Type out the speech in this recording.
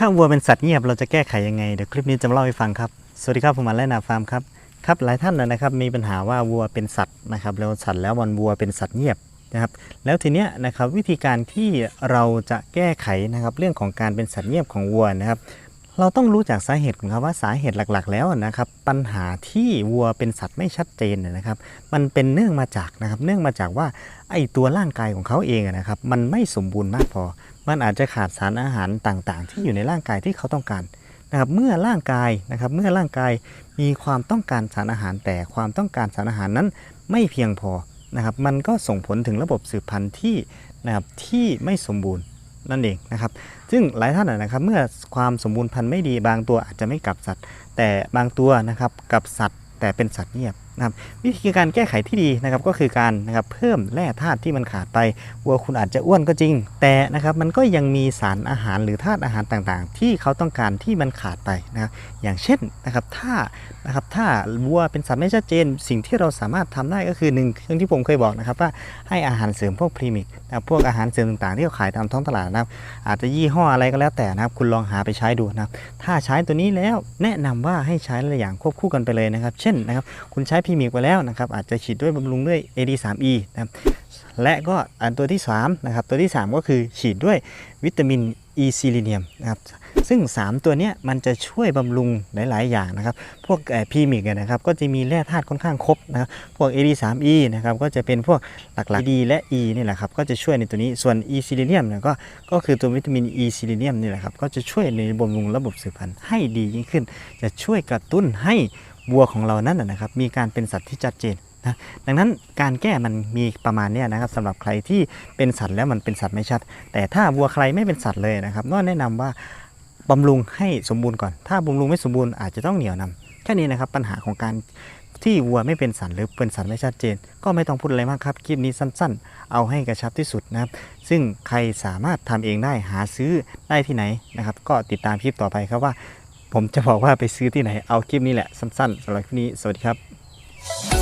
ถ้าวัวเป็นสัตว์เงียบเราจะแก้ไขยังไงเดี๋ยวคลิปนี้จะมาเล่าให้ฟังครับ สวัสดีครับผมมันและนาฟาร์มครับครับหลายท่านนะครับมีปัญหาว่าวัวเป็นสัตว์นะครับแล้วสัตว์แล้วมันวัวเป็นสัตว์เงียบนะครับแล้วทีเนี้ยนะครับวิธีการที่เราจะแก้ไขนะครับเรื่องของการเป็นสัตว์เงียบของวัวนะครับ เราต้องรู้จากสาเหตุของครับว่าสาเหตุหลักๆ แล้วนะครับปัญหาที่วัวเป็นสัตว์ไม่ชัดเจนนะครับ มันเป็นเนื่องมาจากนะครับเนื่องมาจากว่าไอ้ตัวร่างกายของเขาเองนะครับมันไม่สมบูรณ์มากพอ มันอาจจะขาดสารอาหารต่างๆ ที่อยู่ในร่างกายที่เขาต้องการนะครับเมื่อร่างกายนะครับเมื่อร่างกายมีความต้องการสารอาหาร แต่ความต้องการสารอาหารนั้นไม่เพียงพอนะครับมันก็ส่งผลถึงระบบสืบพันธุ์ที่นะครับที่ไม่สมบูรณ์ นั่นเองนะครับ ซึ่งหลายท่านนะครับ เมื่อความสมบูรณ์พันธุ์ไม่ดีบางตัวอาจจะไม่กลับสัตว์ แต่บางตัวนะครับกลับสัตว์ แต่เป็นสัตว์เงียบ นะครับวิธีการแก้ไขที่ดีนะครับก็คือการนะครับเพิ่มแร่ธาตุที่มันขาดไปวัวคุณอาจจะอ้วนก็จริง แต่นะครับมันก็ยังมีสารอาหารหรือธาตุอาหารต่างๆ ที่เขาต้องการที่มันขาดไปนะครับอย่างเช่นนะครับถ้านะครับถ้าวัวเป็นสัตว์ไม่ชัดเจน สิ่งที่เราสามารถทำได้ก็คือหนึ่งเรื่องที่ผมเคยบอกนะครับว่าให้อาหารเสริมพวกพรีมิกนะพวกอาหารเสริมต่างๆ ที่เขาขายตามท้องตลาดนะครับอาจจะยี่ห้ออะไรก็แล้วแต่นะครับคุณลองหาไปใช้ดูนะครับถ้าใช้ตัวนี้แล้วแนะนำว่าให้ใช้หลายอย่างควบคู่กันไปเลยนะครับ เช่นนะครับคุณใช้พรีมิกไปแล้วนะครับอาจจะฉีดด้วยบำรุงด้วย AD3E นะครับและก็อันตัวที่3นะครับตัวที่ 3 ก็คือฉีดด้วยวิตามิน E ซิลิเนียมนะครับซึ่ง 3 ตัวนี้มันจะช่วยบำรุงหลาย ๆ อย่างนะครับ พวกพีมิกนะครับก็จะมีแร่ธาตุค่อนข้างครบนะครับพวก AD3E นะครับก็จะเป็นพวกหลักๆ D และ E นี่แหละครับก็จะช่วยในตัวนี้ส่วน E ซิลิเนียมเนี่ยก็ก็คือตัววิตามิน E ซิลิเนียมนี่แหละครับก็จะช่วยในบำรุงระบบสืบพันธุ์ให้ดียิ่งขึ้น จะช่วยกระตุ้นให้ วัวของเรานั้นนะนะครับ มีการเป็นสัตว์ที่ชัดเจนนะดังนั้นการแก้มันมีประมาณนี้นะครับสำหรับใครที่เป็นสัตว์แล้วมันเป็นสัตว์ไม่ชัด แต่ถ้าวัวใครไม่เป็นสัตว์เลยนะครับก็แนะนำว่าบำรุงให้สมบูรณ์ก่อน ถ้าบำรุงไม่สมบูรณ์อาจจะต้องเหนียวนำแค่นี้นะครับปัญหาของการที่วัวไม่เป็นสัตว์หรือเป็นสัตว์ไม่ชัดเจน ก็ไม่ต้องพูดอะไรมากครับคลิปนี้สั้นๆ เอาให้กระชับที่สุดนะครับ ซึ่งใครสามารถทำเองได้หาซื้อได้ที่ไหนนะครับ ก็ติดตามคลิปต่อไปครับว่า ผมจะบอกว่าไปซื้อที่ไหน เอาคลิปนี้แหละสั้นๆสำหรับคลิปนี้ สวัสดีครับ